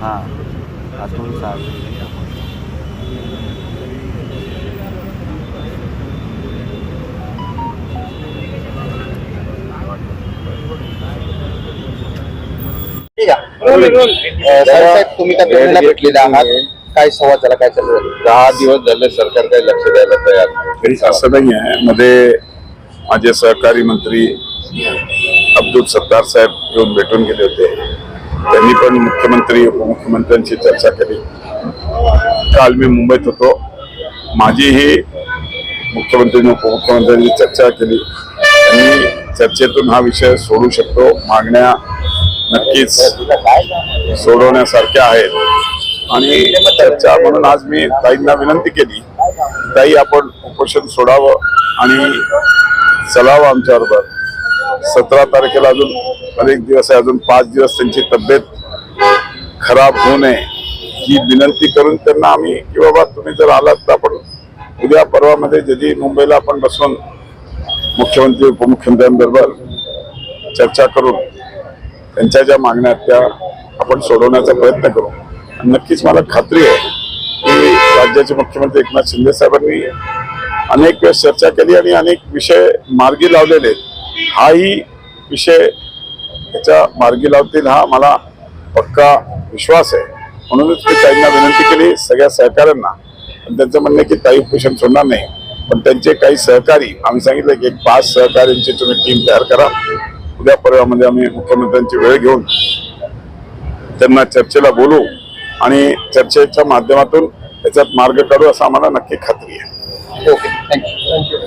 हां अतुल साहेब ठीक आहे. अं, साहेब तुम्ही का तुम्हाला भेटलेले आहात. काय संवाद झाला काय चालू? दहा दिवस झाले सरकार काही लक्ष द्यायला तयार. असं नाही आहे. मध्ये माझे सहकारी मंत्री अब्दुल सत्तार साहेब येऊन भेटून गेले होते. त्यांनी पण मुख्यमंत्री उपमुख्यमंत्र्यांची चर्चा केली. काल मी मुंबईत होतो. माझीही मुख्यमंत्र्यांनी आणि उपमुख्यमंत्र्यांनी चर्चा केली. त्यांनी चर्चेतून हा विषय सोडू शकतो मागण्या नक्कीच सोडवण्यासारख्या आहेत. आणि चर्चा म्हणून आज मी ताईंना विनंती केली ताई आपण उपोषण सोडावं आणि चलावं आमच्याबरोबर. सतरा तारखेला अजून अनेक दिवस आहे अजून पाच दिवस त्यांची तब्येत खराब होऊ नये ही विनंती करून त्यांना आम्ही की बाबा तुम्ही जर आलात तर आपण उद्या परवामध्ये जदी मुंबईला आपण बसून मुख्यमंत्री उपमुख्यमंत्र्यांबरोबर चर्चा करून त्यांच्या ज्या मागण्या आहेत त्या आपण सोडवण्याचा प्रयत्न करू आणि नक्कीच मला खात्री आहे की राज्याचे मुख्यमंत्री एकनाथ शिंदे साहेबांनी अनेक वेळेस चर्चा केली आणि अनेक विषय मार्गी लावलेले आहेत. हाही विषय त्याच्या मार्गी लावतील हा मला पक्का विश्वास आहे. म्हणूनच मी ताईंना विनंती केली सगळ्या सहकाऱ्यांना. पण त्यांचं म्हणणं की ताई उपोषण सोडणार नाही. पण त्यांचे काही सहकारी आम्ही सांगितलं की एक पाच सहकाऱ्यांची तुम्ही टीम तयार करा. उद्या परवामध्ये आम्ही मुख्यमंत्र्यांची वेळ घेऊन त्यांना चर्चेला बोलू आणि चर्चेच्या माध्यमातून त्याच्यात मार्ग काढू असं आम्हाला नक्की खात्री आहे. Okay thank you